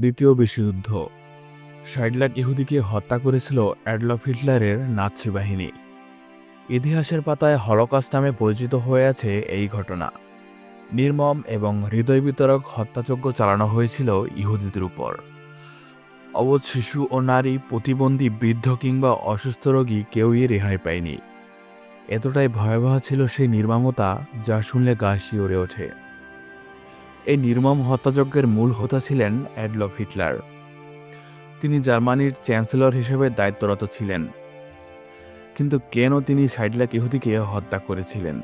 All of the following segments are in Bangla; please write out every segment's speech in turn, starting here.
দ্বিতীয় বিশ্বযুদ্ধ ষাট লাখ ইহুদিকে হত্যা করেছিল অ্যাডলফ হিটলারের নাৎসি বাহিনী ইতিহাসের পাতায় হলকাস্ট নামে পরিচিত হয়ে আছে এই ঘটনা। নির্মম এবং হৃদয় বিতরক হত্যাযজ্ঞ চালানো হয়েছিল ইহুদিদের উপর। অবধ শিশু ও নারী, প্রতিবন্ধী, বৃদ্ধ কিংবা অসুস্থ রোগী কেউই রেহাই পায়নি। এতটাই ভয়াবহ ছিল সেই নির্মমতা যা শুনলে গা শিওরে ওঠে। এই নির্মম হত্যাযজ্ঞের মূল হোতা ছিলেন অ্যাডলফ হিটলার। তিনি জার্মানির চ্যান্সেলর হিসেবে দায়িত্বরত ছিলেন। কিন্তু কেন তিনি ষাট লাখ ইহুদিকে হত্যা করেছিলেন?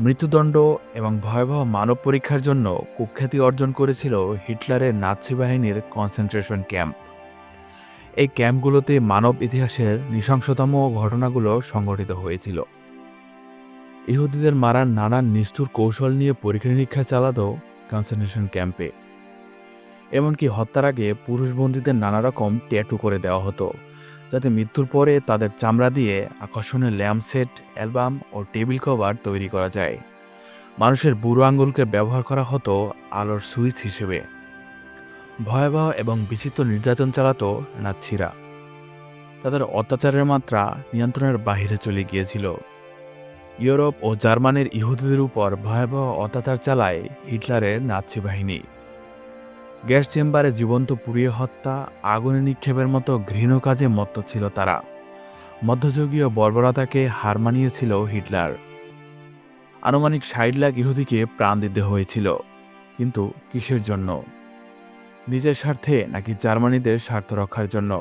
মৃত্যুদণ্ড এবং ভয়াবহ মানব পরীক্ষার জন্য কুখ্যাতি অর্জন করেছিল হিটলারের নাৎসি বাহিনীর কনসেন্ট্রেশন ক্যাম্প। এই ক্যাম্পগুলোতে মানব ইতিহাসের নৃশংসতম ঘটনাগুলো সংঘটিত হয়েছিল। ইহুদিদের মারার নানান নিষ্ঠুর কৌশল নিয়ে পরীক্ষা নিরীক্ষা চালাতো কনসেন্ট্রেশন ক্যাম্পে এমনকি হত্যার আগে পুরুষ বন্দীদের নানা রকম ট্যাটু করে দেওয়া হতো, যাতে মৃত্যুর পরে তাদের চামড়া দিয়ে আকর্ষণীয় ল্যাম্প সেট অ্যালবাম ও টেবিল কভার তৈরি করা যায়। মানুষের বুড়ো আঙ্গুলকে ব্যবহার করা হতো আলোর সুইচ হিসেবে। ভয়াবহ এবং বিচিত্র নির্যাতন চালাতো নাচ্ছিরা তাদের অত্যাচারের মাত্রা নিয়ন্ত্রণের বাহিরে চলে গিয়েছিল। ইউরোপ ও জার্মানির ইহুদিদের উপর ভয়াবহ অত্যাচার চালায় হিটলারের নাৎসি বাহিনী। গ্যাস চেম্বারে জীবন্ত পুড়িয়ে হত্যা, আগুনে নিক্ষেপের মতো ঘৃণ কাজে মত্ত ছিল তারা। মধ্যযুগীয় বর্বরতাকে হার মানিয়েছিল হিটলার। আনুমানিক ষাট লাখ ইহুদিকে প্রাণ দিতে হয়েছিল, কিন্তু কিসের জন্য? নিজের স্বার্থে নাকি জার্মানিদের স্বার্থ রক্ষার জন্য?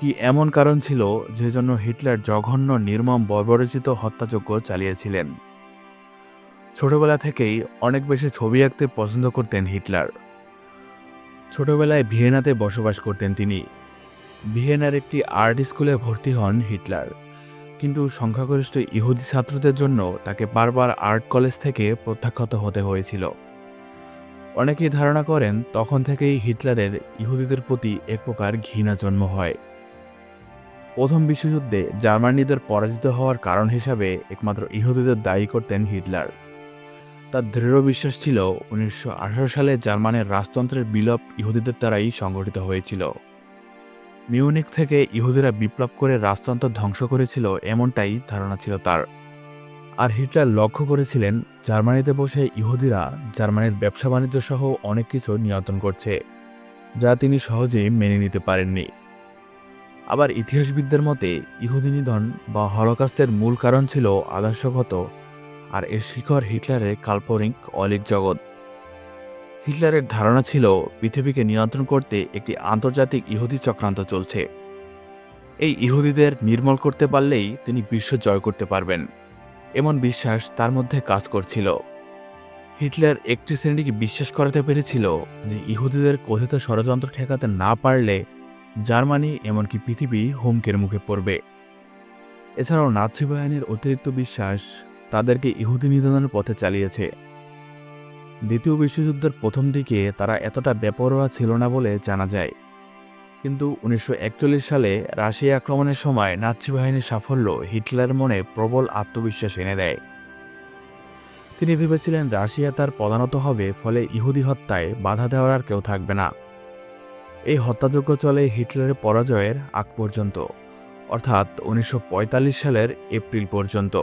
কি এমন কারণ ছিল যে জন্য হিটলার জঘন্য, নির্মম, বর্বরচিত হত্যাযজ্ঞ চালিয়েছিলেন? ছোটবেলা থেকেই অনেক বেশি ছবি আঁকতে পছন্দ করতেন হিটলার। ছোটবেলায় ভিয়েনাতে বসবাস করতেন তিনি। ভিয়েনার একটি আর্ট স্কুলে ভর্তি হন হিটলার। কিন্তু সংখ্যাগরিষ্ঠ ইহুদি ছাত্রদের জন্য তাকে বারবার আর্ট কলেজ থেকে প্রত্যাখ্যাত হতে হয়েছিল। অনেকেই ধারণা করেন, তখন থেকেই হিটলারের ইহুদিদের প্রতি এক প্রকার ঘৃণা জন্ম হয়। প্রথম বিশ্বযুদ্ধে জার্মানিদের পরাজিত হওয়ার কারণ হিসাবে একমাত্র ইহুদিদের দায়ী করতেন হিটলার। তার দৃঢ় বিশ্বাস ছিল উনিশশো আঠারো সালে জার্মানের রাজতন্ত্রের বিলোপ ইহুদিদের দ্বারাই সংগঠিত হয়েছিল। মিউনিক থেকে ইহুদিরা বিপ্লব করে রাজতন্ত্র ধ্বংস করেছিল এমনটাই ধারণা ছিল তার। আর হিটলার লক্ষ্য করেছিলেন জার্মানিতে বসে ইহুদিরা জার্মানির ব্যবসা বাণিজ্য সহ অনেক কিছু নিয়ন্ত্রণ করছে, যা তিনি সহজেই মেনে নিতে পারেননি। আবার ইতিহাসবিদদের মতে, ইহুদি নিধন বা হলকাস্টের মূল কারণ ছিল আদর্শগত আর এর শিখর হিটলারের কাল্পনিক অলিক জগৎ। হিটলারের ধারণা ছিল, পৃথিবীকে নিয়ন্ত্রণ করতে একটি আন্তর্জাতিক ইহুদি চক্রান্ত চলছে। এই ইহুদিদের নির্মল করতে পারলেই তিনি বিশ্ব জয় করতে পারবেন। এমন বিশ্বাস তার মধ্যে কাজ করছিল। হিটলার একটি শ্রেণীকে বিশ্বাস করাতে পেরেছিল যে ইহুদিদের কথিত ষড়যন্ত্র ঠেকাতে না পারলে জার্মানি এমনকি পৃথিবী হুমকের মুখে পড়বে। এছাড়াও নাৎসি বাহিনীর অতিরিক্ত বিশ্বাস তাদেরকে ইহুদি নিধনের পথে চালিয়েছে। দ্বিতীয় বিশ্বযুদ্ধের প্রথম দিকে তারা এতটা বেপরোয়া ছিল না বলে জানা যায়। কিন্তু উনিশশো একচল্লিশ সালে রাশিয়া আক্রমণের সময় নাৎসি বাহিনীর সাফল্য হিটলারের মনে প্রবল আত্মবিশ্বাস এনে দেয়। তিনি ভেবেছিলেন রাশিয়া তার প্রধানত হবে, ফলে ইহুদি হত্যায় বাধা দেওয়ার আর কেউ থাকবে না। এই হত্যাযজ্ঞ চলে হিটলারের পরাজয়ের আগ পর্যন্ত অর্থাৎ উনিশশো পঁয়তাল্লিশ সালের এপ্রিল পর্যন্ত।